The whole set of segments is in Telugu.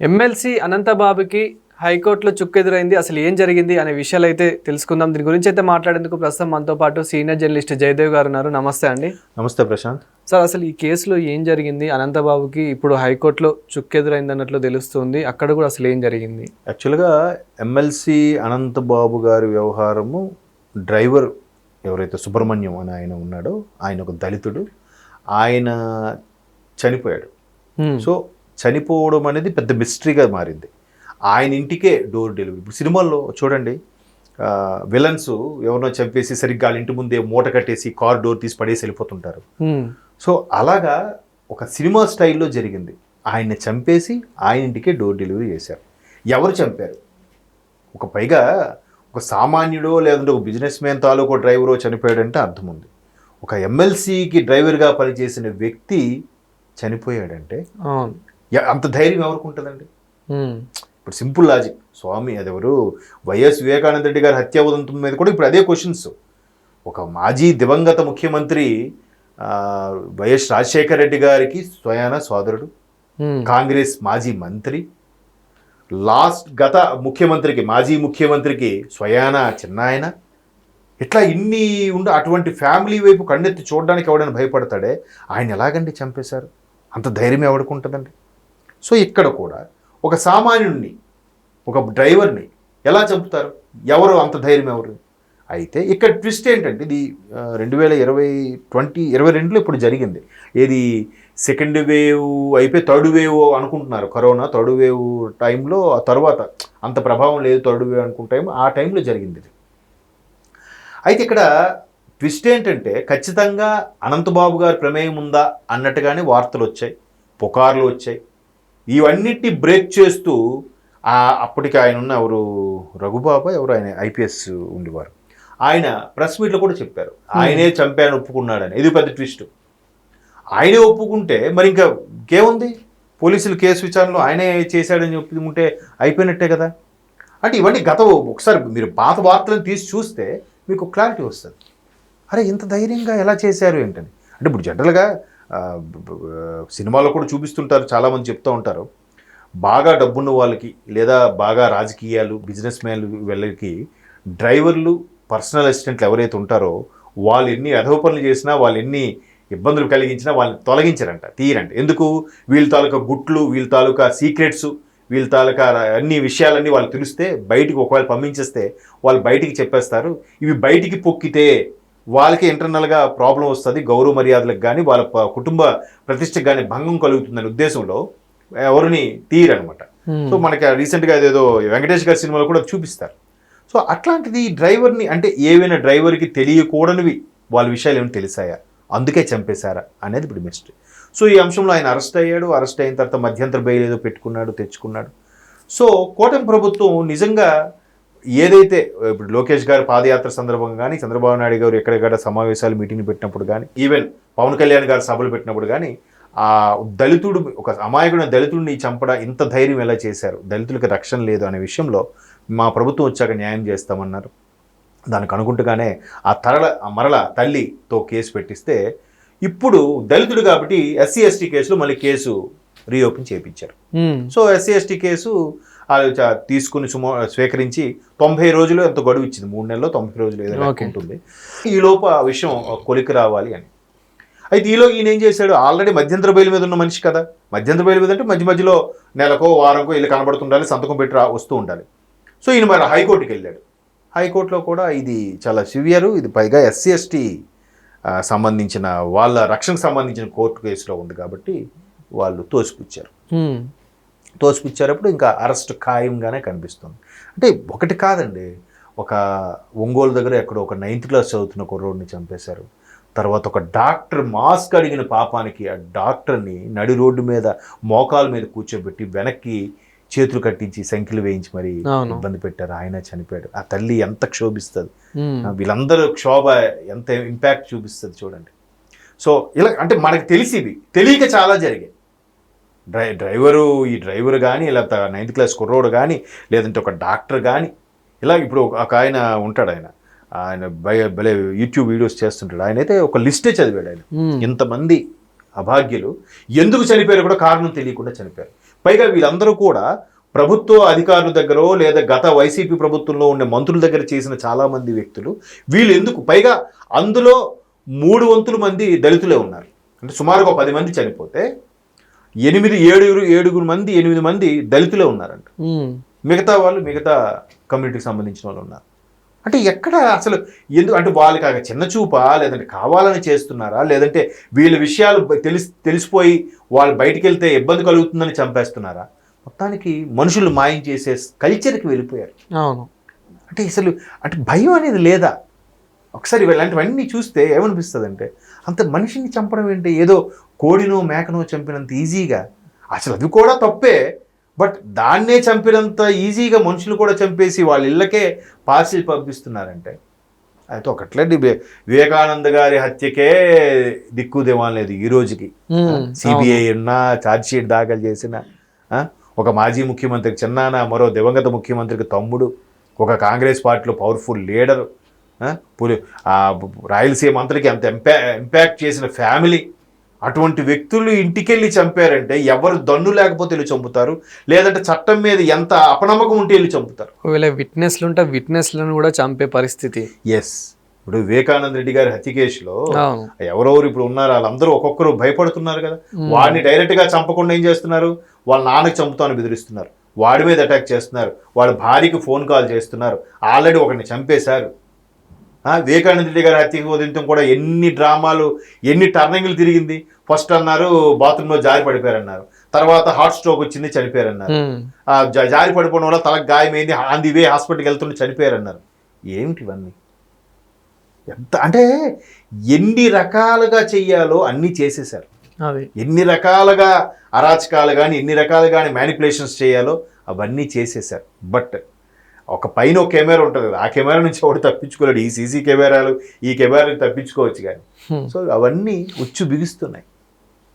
ఎమ్మెల్సీ అనంతబాబుకి హైకోర్టులో చుక్కెదురైంది. అసలు ఏం జరిగింది అనే విషయాలు అయితే తెలుసుకుందాం. దీని గురించి అయితే మాట్లాడేందుకు ప్రస్తుతం మనతో పాటు సీనియర్ జర్నలిస్ట్ జయదేవ్ గారు ఉన్నారు. నమస్తే అండి. నమస్తే ప్రశాంత్. సార్ అసలు ఈ కేసులో ఏం జరిగింది? అనంతబాబుకి ఇప్పుడు హైకోర్టులో చుక్కెదురైంది అన్నట్లు తెలుస్తుంది. అక్కడ కూడా అసలు ఏం జరిగింది? యాక్చువల్గా ఎమ్మెల్సీ అనంతబాబు గారి వ్యవహారము డ్రైవర్ ఎవరైతే సుబ్రహ్మణ్యం అని ఆయన ఉన్నాడో ఆయన ఒక దళితుడు. ఆయన చనిపోయాడు. సో చనిపోవడం అనేది పెద్ద మిస్టరీగా మారింది. ఆయన ఇంటికే డోర్ డెలివరీ ఇప్పుడు సినిమాల్లో చూడండి విలన్స్ ఎవరినో చంపేసి సరిగ్గా వాళ్ళ ఇంటి ముందే మూట కట్టేసి కార్ డోర్ తీసి పడేసి వెళ్ళిపోతుంటారు. సో అలాగా ఒక సినిమా స్టైల్లో జరిగింది. ఆయన్ని చంపేసి ఆయన ఇంటికే డోర్ డెలివరీ చేశారు. ఎవరు చంపారు? ఒక పైగా ఒక సామాన్యుడో లేదంటే ఒక బిజినెస్ మ్యాన్ తాలూకు డ్రైవరో చనిపోయాడంటే అర్థం ఉంది. ఒక ఎమ్మెల్సీకి డ్రైవర్గా పనిచేసిన వ్యక్తి చనిపోయాడంటే అంత ధైర్యం ఎవరికి ఉంటుందండి. ఇప్పుడు సింపుల్ లాజిక్. స్వామి అదెవరు? వైఎస్ వివేకానంద రెడ్డి గారి హత్య ఉదంతం మీద కూడా ఇప్పుడు అదే క్వశ్చన్స్ ఒక మాజీ దివంగత ముఖ్యమంత్రి వైఎస్ రాజశేఖర రెడ్డి గారికి స్వయాన సోదరుడు. కాంగ్రెస్ మాజీ మంత్రి లాస్ట్ గత ముఖ్యమంత్రికి మాజీ ముఖ్యమంత్రికి స్వయాన చిన్నాయన. ఇట్లా ఇన్ని ఉండ అటువంటి ఫ్యామిలీ వైపు కన్నెత్తి చూడడానికి ఎవడైనా భయపడతాడే? ఆయన ఎలాగండి చంపేశారు? అంత ధైర్యం ఎవరికి ఉంటుందండి? సో ఇక్కడ కూడా ఒక సామాన్యుడిని ఒక డ్రైవర్ని ఎలా చంపుతారు? ఎవరు అంత ధైర్యం ఎవరు? అయితే ఇక్కడ ట్విస్ట్ ఏంటంటే ఇది రెండు వేల ఇరవై ట్వంటీ ఇరవై రెండులో ఇప్పుడు జరిగింది. ఏది సెకండ్ వేవ్ అయిపోయి థర్డ్ వేవ్ అనుకుంటున్నారు కరోనా. థర్డ్ వేవ్ టైంలో ఆ తర్వాత అంత ప్రభావం లేదు థర్డ్ వేవ్ అనుకుంటే ఆ టైంలో జరిగింది ఇది. అయితే ఇక్కడ ట్విస్ట్ ఏంటంటే ఖచ్చితంగా అనంతబాబు గారి ప్రమేయం ఉందా అన్నట్టుగానే వార్తలు వచ్చాయి పుకార్లు వచ్చాయి. ఇవన్నిటిని బ్రేక్ చేస్తూ ఆ అప్పటికి ఆయన ఉన్న ఎవరు? రఘుబాబా ఎవరు? ఆయన ఐపీఎస్ ఉండేవారు. ఆయన ప్రెస్ మీట్లో కూడా చెప్పారు. ఆయనే చంపాను ఒప్పుకున్నాడని. ఇది పెద్ద ట్విస్ట్. ఆయనే ఒప్పుకుంటే మరి ఇంకా ఇంకేముంది? పోలీసులు కేసు విచారణలో ఆయనే చేశాడని చెప్పుకుంటే అయిపోయినట్టే కదా. అంటే ఇవన్నీ గత ఒకసారి మీరు పాత వార్తలను తీసి చూస్తే మీకు క్లారిటీ వస్తుంది. అరే ఇంత ధైర్యంగా ఎలా చేశారు ఏంటని? అంటే ఇప్పుడు జనరల్గా సినిమాలో కూడా చూపిస్తుంటారు చాలామంది చెప్తూ ఉంటారు. బాగా డబ్బున్న వాళ్ళకి లేదా బాగా రాజకీయాలు బిజినెస్ మ్యాన్లు వీళ్ళకి డ్రైవర్లు పర్సనల్ అసిస్టెంట్లు ఎవరైతే ఉంటారో వాళ్ళు ఎన్ని అధవ పనులు చేసినా వాళ్ళు ఎన్ని ఇబ్బందులు కలిగించినా వాళ్ళని తొలగించరంట తీయరంట. ఎందుకు? వీళ్ళ తాలూకా గుట్లు వీళ్ళ తాలూకా సీక్రెట్స్ వీళ్ళ తాలూకా అన్ని విషయాలన్నీ వాళ్ళు తెలిస్తే బయటికి ఒకవేళ పంపించేస్తే వాళ్ళు బయటికి చెప్పేస్తారు. ఇవి బయటికి పొక్కితే వాళ్ళకి ఇంటర్నల్గా ప్రాబ్లం వస్తుంది గౌరవ మర్యాదలకు కానీ వాళ్ళ కుటుంబ ప్రతిష్టకు కానీ భంగం కలుగుతుందనే ఉద్దేశంలో ఎవరిని తీయరనమాట హ్మ్. సో మనకి రీసెంట్గా ఏదేదో వెంకటేష్ గారి సినిమాలో కూడా చూపిస్తారు. సో అట్లాంటిది డ్రైవర్ని అంటే ఏవైనా డ్రైవర్కి తెలియకూడనివి వాళ్ళ విషయాలు ఏమైనా తెలిసాయా? అందుకే చంపేశారా? అనేది ఇప్పుడు మిస్టరీ సో ఈ అంశంలో ఆయన అరెస్ట్ అయ్యాడు. అరెస్ట్ అయిన తర్వాత మధ్యంతర బెయిల్ ఏదో పెట్టుకున్నాడు తెచ్చుకున్నాడు. సో కూటమి ప్రభుత్వం నిజంగా ఏదైతే ఇప్పుడు లోకేష్ గారు పాదయాత్ర సందర్భంగా కానీ చంద్రబాబు నాయుడు గారు ఎక్కడెక్కడ సమావేశాలు మీటింగ్ పెట్టినప్పుడు కానీ ఈవెన్ పవన్ కళ్యాణ్ గారు సభలు పెట్టినప్పుడు కానీ ఆ దళితుడు ఒక అమాయకుడైన దళితుడిని చంపడం ఇంత ధైర్యం ఎలా చేశారు? దళితులకు రక్షణ లేదు అనే విషయంలో మా ప్రభుత్వం వచ్చాక న్యాయం చేస్తామన్నారు. దానికి అనుకుంటుగానే ఆ తరల మరల తల్లితో కేసు పెట్టిస్తే ఇప్పుడు దళితుడు కాబట్టి ఎస్సీ ఎస్టీ కేసులో మళ్ళీ కేసు రీఓపెన్ చేయించారు. సో ఎస్సీ ఎస్టీ కేసు తీసుకుని సుమో స్వీకరించి తొంభై రోజులు ఎంత గడువు ఇచ్చింది? మూడు నెలల్లో తొంభై రోజులు ఏదైనా. ఉంటుంది ఈ లోపు ఆ విషయం కొలికి రావాలి అని. అయితే ఈలో ఈయన ఏం చేశాడు? ఆల్రెడీ మధ్యంతర బయలు మీద ఉన్న మనిషి కదా. మధ్యంతర బయలు మీద అంటే మధ్య మధ్యలో నెలకో వారంకో ఇల్లు కనబడుతుండాలి సంతకం పెట్టి రా వస్తూ ఉండాలి. సో ఈయన మరి హైకోర్టుకి వెళ్ళాడు. హైకోర్టులో కూడా ఇది చాలా సివియర్. ఇది పైగా ఎస్సీ ఎస్టీ సంబంధించిన వాళ్ళ రక్షణకు సంబంధించిన కోర్టు కేసులో ఉంది కాబట్టి వాళ్ళు తోసిపుచ్చారు. హ్మ్. తోసిపుచ్చేటప్పుడు ఇంకా అరెస్ట్ ఖాయంగానే కనిపిస్తుంది. అంటే ఒకటి కాదండి. ఒక ఒంగోలు దగ్గర ఎక్కడో ఒక నైన్త్ క్లాస్ చదువుతున్న కుర్రోడిని చంపేశారు. తర్వాత ఒక డాక్టర్ మాస్క్ అడిగిన పాపానికి ఆ డాక్టర్ని నడి రోడ్డు మీద మోకాల మీద కూర్చోబెట్టి వెనక్కి చేతులు కట్టించి సంఖ్యలు వేయించి మరి. ఇబ్బంది పెట్టారు. ఆయన చనిపోయాడు. ఆ తల్లి ఎంత క్షోభిస్తుంది. వీళ్ళందరూ క్షోభ ఎంత ఇంపాక్ట్ చూపిస్తుంది చూడండి. సో ఇలా అంటే మనకు తెలిసి తెలియక చాలా జరిగాయి. డ్రై డ్రైవరు ఈ డ్రైవర్ కానీ లేకపోతే నైన్త్ క్లాస్ కుర్రోడు కానీ లేదంటే ఒక డాక్టర్ కానీ ఇలా ఇప్పుడు ఒక- ఆయన ఉంటాడు ఆయన. ఆయన భయ- భలే యూట్యూబ్ వీడియోస్ చేస్తుంటాడు. ఆయన అయితే ఒక లిస్టే చదివాడు ఆయన. ఇంతమంది అభాగ్యులు. ఎందుకు చనిపోయారు కూడా కారణం తెలియకుండా చనిపోయారు. పైగా వీళ్ళందరూ కూడా ప్రభుత్వ అధికారుల దగ్గర లేదా గత వైసీపీ ప్రభుత్వంలో ఉండే మంత్రుల దగ్గర చేసిన చాలా మంది వ్యక్తులు వీళ్ళు ఎందుకు పైగా అందులో మూడు వంతుల మంది దళితులే ఉన్నారు. అంటే సుమారుగా ఒక పది మంది చనిపోతే ఎనిమిది ఏడుగురు ఏడుగురు మంది ఎనిమిది మంది దళితులే ఉన్నారంట. మిగతా వాళ్ళు మిగతా కమ్యూనిటీకి సంబంధించిన వాళ్ళు ఉన్నారు. అంటే ఎక్కడ అసలు ఎందుకు అంటే వాళ్ళకి ఆ చిన్న చూపా లేదంటే కావాలని చేస్తున్నారా లేదంటే వీళ్ళ విషయాలు తెలిసి తెలిసిపోయి వాళ్ళు బయటికి వెళ్తే ఇబ్బంది కలుగుతుందని చంపేస్తున్నారా? మొత్తానికి మనుషులు మాయం చేసే కల్చర్కి వెళ్ళిపోయారు. అవును. అంటే అసలు అంటే భయం అనేది లేదా? ఒకసారి ఇలాంటివన్నీ చూస్తే ఏమనిపిస్తుంది అంటే అంత మనిషిని చంపడం ఏంటి? ఏదో కోడినో మేకనో చంపినంత ఈజీగా. అసలు అది కూడా తప్పే. బట్ దాన్నే చంపినంత ఈజీగా మనుషులు కూడా చంపేసి వాళ్ళ ఇళ్ళకే పార్సిల్ పంపిస్తున్నారంటే. అయితే ఒకట్లండి వివే- వివేకానంద గారి హత్యకే దిక్కు దివాన్ లేదు ఈ రోజుకి. సిబిఐ ఉన్నా ఛార్జ్ షీట్ దాఖలు చేసిన ఒక మాజీ ముఖ్యమంత్రికి చిన్నాన మరో దివంగత ముఖ్యమంత్రికి తమ్ముడు ఒక కాంగ్రెస్ పార్టీలో పవర్ఫుల్ లీడరు రాయలసీమ అంతటికి అంత ఎంపా ఇంపాక్ట్ చేసిన ఫ్యామిలీ. అటువంటి వ్యక్తులు ఇంటికెళ్ళి చంపారంటే ఎవరు దన్ను లేకపోతే వెళ్ళి చంపుతారు? లేదంటే చట్టం మీద ఎంత అపనమ్మకం ఉంటే వెళ్ళి చంపుతారు? ఒకవేళ విట్నెస్లు ఉంటే విట్నెస్లను కూడా చంపే పరిస్థితి. ఎస్ ఇప్పుడు వివేకానంద రెడ్డి గారి హత్య కేసులో ఎవరెవరు ఇప్పుడు ఉన్నారు? వాళ్ళందరూ ఒక్కొక్కరు భయపడుతున్నారు కదా. వాడిని డైరెక్ట్గా చంపకుండా ఏం చేస్తున్నారు? వాళ్ళ నాన్నకి చంపుతాను బెదిరిస్తున్నారు. వాడి మీద అటాక్ చేస్తున్నారు. వాళ్ళ భార్యకి ఫోన్ కాల్ చేస్తున్నారు. ఆల్రెడీ ఒకరిని చంపేశారు. వివేకానంద రెడ్డి గారి హత్య ఉదంతం కూడా ఎన్ని డ్రామాలు ఎన్ని టర్నింగ్లు తిరిగింది. ఫస్ట్ అన్నారు బాత్రూంలో జారి పడిపోయారన్నారు. తర్వాత హార్ట్ స్ట్రోక్ వచ్చింది చనిపోయారన్నారు. జారి పడిపోవడం వల్ల తలకు గాయమైంది ఆన్ ది వే హాస్పిటల్కి వెళ్తుంటే చనిపోయారన్నారు. ఏమిటి ఇవన్నీ? ఎంత అంటే ఎన్ని రకాలుగా చెయ్యాలో అన్నీ చేసేశారు. అది ఎన్ని రకాలుగా అరాచకాలు కానీ ఎన్ని రకాలు కానీ మ్యానిపులేషన్స్ చేయాలో అవన్నీ చేసేశారు. బట్ ఒక పైన ఒక కెమెరా ఉంటుంది కదా ఆ కెమెరా నుంచి ఒకటి తప్పించుకోలేడు. ఈ సీసీ కెమెరాలు ఈ కెమెరాలు తప్పించుకోవచ్చు కానీ. హ్మ్. సో అవన్నీ ఉచ్చు బిగుస్తున్నాయి.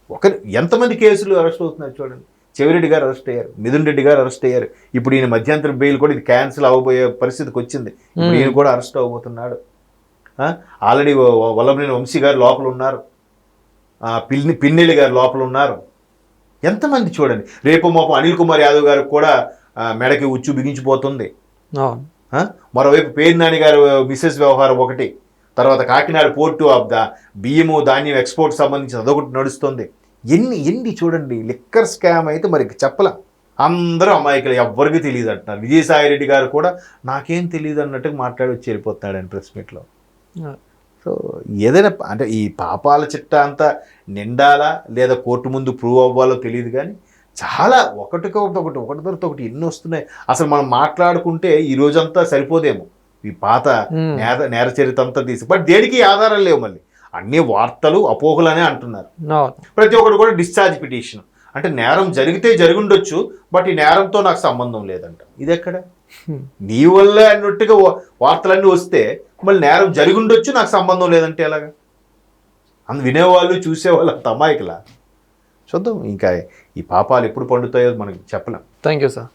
ఒక ఎంతమంది కేసులు అరెస్ట్ అవుతున్నారు చూడండి. చెవిరెడ్డి గారు అరెస్ట్ అయ్యారు మిథున్ రెడ్డి గారు అరెస్ట్ అయ్యారు. ఇప్పుడు ఈయన మధ్యంతర బెయిల్ కూడా ఇది క్యాన్సిల్ అవ్వబోయే పరిస్థితికి వచ్చింది. ఇప్పుడు ఈయన కూడా అరెస్ట్ అవ్వబోతున్నాడు. ఆల్రెడీ వల్లభనేని వంశీ గారు లోపల ఉన్నారు. పిన్ని పిన్నెల్లి గారు లోపల ఉన్నారు. ఎంతమంది చూడండి. రేపు మాపు అనిల్ కుమార్ యాదవ్ గారికి కూడా మెడకి ఉచ్చు బిగించిపోతుంది? మరోవైపు పేరు నాని గారు మిసెస్ వ్యవహారం ఒకటి. తర్వాత కాకినాడ పోర్టు ఆఫ్ ద బియ్యము ధాన్యం ఎక్స్పోర్ట్ సంబంధించి అదొకటి నడుస్తుంది. ఎన్ని ఎన్ని చూడండి లిక్కర్ స్కామ్ అయితే మరి చెప్పలేం. అందరూ అమాయకులు ఎవ్వరికి తెలియదు అంటున్నారు విజయసాయి రెడ్డి గారు కూడా నాకేం తెలియదు అన్నట్టుగా మాట్లాడి వచ్చి వెళ్ళిపోతున్నాడు ఆయన ప్రెస్ మీట్లో. సో ఏదైనా అంటే ఈ పాపాల చిట్ట అంతా నిండాలా లేదా కోర్టు ముందు ప్రూవ్ అవ్వాలో తెలియదు కానీ చాలా ఒకటికొకటి ఒకటి ఒకటి తర్వాత ఒకటి ఎన్ని వస్తున్నాయి. అసలు మనం మాట్లాడుకుంటే ఈ రోజంతా సరిపోదేమో. ఈ పాత. నేర నేర చరిత్ర అంతా తీసి. బట్ దేనికి ఆధారాలు లేవు మళ్ళీ? అన్ని వార్తలు అపోహలనే అంటున్నారు. ప్రతి ఒక్కరు కూడా డిశ్చార్జ్ పిటిషన్ అంటే నేరం జరిగితే జరుగుండొచ్చు బట్ ఈ నేరంతో నాకు సంబంధం లేదంట. ఇది ఎక్కడ. నీ వల్లే అన్నట్టుగా వార్తలన్నీ వస్తే మళ్ళీ నేరం జరిగుండొచ్చు నాకు సంబంధం లేదంటే ఎలాగా? అందు వినేవాళ్ళు చూసేవాళ్ళు అంత అమాయకులా? చూద్దాం ఇంకా ఈ పాపాలు ఎప్పుడు పండుతాయో మనకి చెప్పలేం. Thank you sir